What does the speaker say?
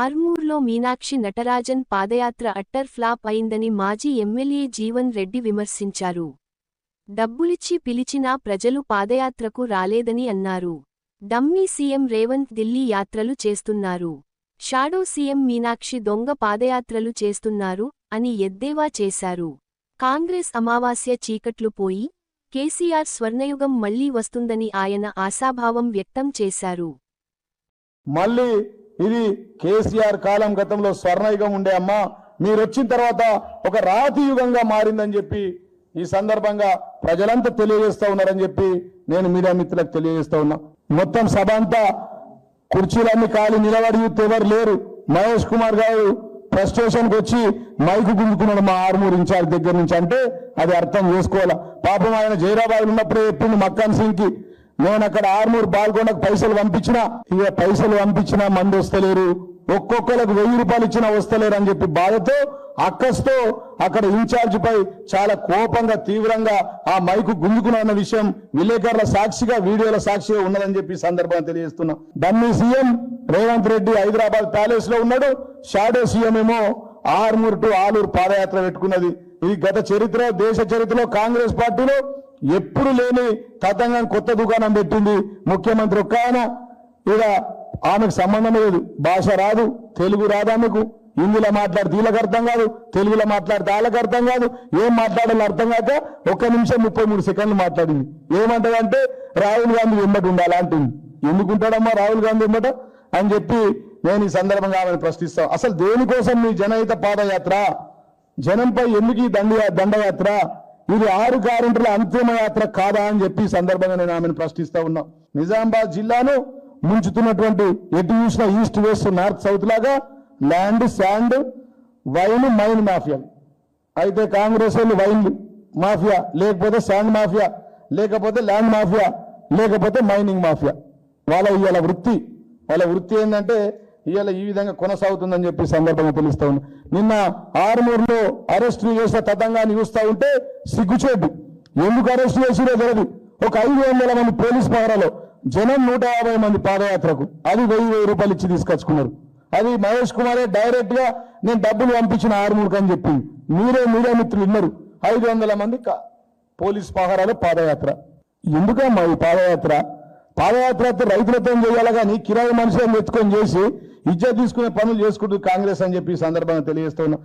ఆర్మూర్లో మీనాక్షి నటరాజన్ పాదయాత్ర utter flop అయిందని మాజీ ఎమ్మెల్యే జీవన్ రెడ్డి విమర్శించారు. డబ్బులిచ్చి పిలిచినా ప్రజలు పాదయాత్రకు రాలేదని అన్నారు. డమ్మీ సీఎం రేవంత్ ఢిల్లీ యాత్రలు చేస్తున్నారు. షాడో సీఎం మీనాక్షి దొంగ పాదయాత్రలు చేస్తున్నారు అని ఎద్దేవా చేశారు. కాంగ్రెస్ అమావాస్య చీకట్లు పోయి కేసీఆర్ స్వర్ణయుగం మళ్ళీ వస్తుందని ఆయన ఆశాభావం వ్యక్తం చేశారు. మళ్ళీ ఇది కేసీఆర్ కాలం గతంలో స్వర్ణయుగం ఉండే అమ్మా. మీరు వచ్చిన తర్వాత ఒక రాతి యుగంగా మారిందని చెప్పి ఈ సందర్భంగా ప్రజలంతా తెలియజేస్తూ ఉన్నారని చెప్పి నేను మీడియా మిత్రులకు తెలియజేస్తా ఉన్నా. మొత్తం సభ అంతా కుర్చీలన్నీ ఖాళీ నిలబడి ఎవరు లేరు. మహేష్ కుమార్ గారు ప్రెస్ స్టేషన్కి వచ్చి మైకు గుంజుకున్నాడు మా ఆర్మూర్ ఇన్ఛార్జ్ దగ్గర నుంచి. అంటే అది అర్థం చేసుకోవాలా. పాపం ఆయన జైరాబాద్ ఉన్నప్పుడే చెప్పిండు మక్కాన్ సింగ్కి నేను అక్కడ ఆర్మూర్ బాల్కొండకు పైసలు పంపించినా ఇక పైసలు పంపించినా మంది వస్తలేరు. ఒక్కొక్కరికి వెయ్యి రూపాయలు ఇచ్చినా వస్తలేరు అని చెప్పి బాధతో అక్కస్తో అక్కడ ఇన్ఛార్జ్ పై చాలా కోపంగా తీవ్రంగా ఆ మైకు గుంజుకున్న విషయం విలేకరుల సాక్షిగా వీడియోల సాక్షిగా ఉన్నదని చెప్పి సందర్భంగా తెలియజేస్తున్నా. డమ్మీ సీఎం రేవంత్ రెడ్డి హైదరాబాద్ ప్యాలెస్లో ఉన్నాడు. షాడో సీఎం ఏమో ఆర్మూర్ టు ఆలూరు పాదయాత్ర పెట్టుకున్నది. ఇది గత చరిత్ర దేశ చరిత్రలో కాంగ్రెస్ పార్టీలో ఎప్పుడు లేని తతంగం కొత్త దుకాణం పెట్టింది ముఖ్యమంత్రి ఒక్క ఆయన ఇక ఆమెకు సంబంధం లేదు. భాష రాదు తెలుగు రాదు ఆమెకు హిందీలో మాట్లాడితే వీళ్ళకి అర్థం కాదు తెలుగులో మాట్లాడితే వాళ్ళకి అర్థం కాదు. ఏం మాట్లాడాలో అర్థం కాక ఒక్క నిమిషం ముప్పై మూడు సెకండ్లు మాట్లాడింది. ఏమంటదంటే రాహుల్ గాంధీ వెంబడి ఉండాలి అంటుంది. ఎందుకుంటాడమ్మా రాహుల్ గాంధీ వెంబట అని చెప్పి నేను ఈ సందర్భంగా ఆమెను ప్రశ్నిస్తాను. అసలు దేనికోసం మీ జనహిత పాదయాత్ర? జనంపై ఎందుకు ఈ దండ దండయాత్ర? ఇది ఆరు గ్యారెంటీల అంతిమ యాత్ర కాదా అని చెప్పి సందర్భంగా నేను ఆమెను ప్రశ్నిస్తా ఉన్నా. నిజామాబాద్ జిల్లాను ముంచుతున్నటువంటి ఎటు చూసిన ఈస్ట్ వెస్ట్ నార్త్ సౌత్ లాగా land sand wine mine mafia. అయితే కాంగ్రెస్ వాళ్ళు వైన్ మాఫియా లేకపోతే శాండ్ మాఫియా లేకపోతే ల్యాండ్ మాఫియా లేకపోతే మైనింగ్ మాఫియా. వాళ్ళ ఇవాళ వృత్తి వాళ్ళ వృత్తి ఏంటంటే ఇవాళ ఈ విధంగా కొనసాగుతుందని చెప్పి సందర్భంగా తెలుస్తా ఉన్నా. నిన్న ఆరుమూరులో అరెస్ట్ చేసిన తతంగాన్ని చూస్తూ ఉంటే సిగ్గుచేటు ఎందుకు అరెస్ట్ చేసిరో తెలియదు ఒక ఐదు వందల మంది పోలీస్ పహరాలో జనం నూట యాభై మంది పాదయాత్రకు అది వెయ్యి వెయ్యి రూపాయలు ఇచ్చి తీసుకొచ్చుకున్నారు. అది మహేష్ కుమారే డైరెక్ట్గా నేను డబ్బులు పంపించిన ఆరుమూరుకు అని చెప్పి. మీరే మీడియా మిత్రులు ఉన్నారు ఐదు వందల మంది పోలీస్ పహారాలు పాదయాత్ర. ఎందుకమ్మా ఈ పాదయాత్ర? పాదయాత్ర రైతులతో చేయాలి కానీ కిరాయి మనుషులను ఎత్తుకొని చేసి ఇజ్జత్ తీసుకునే పనులు చేసుకుంటూ కాంగ్రెస్ అని చెప్పి సందర్భంగా తెలియజేస్తున్నాం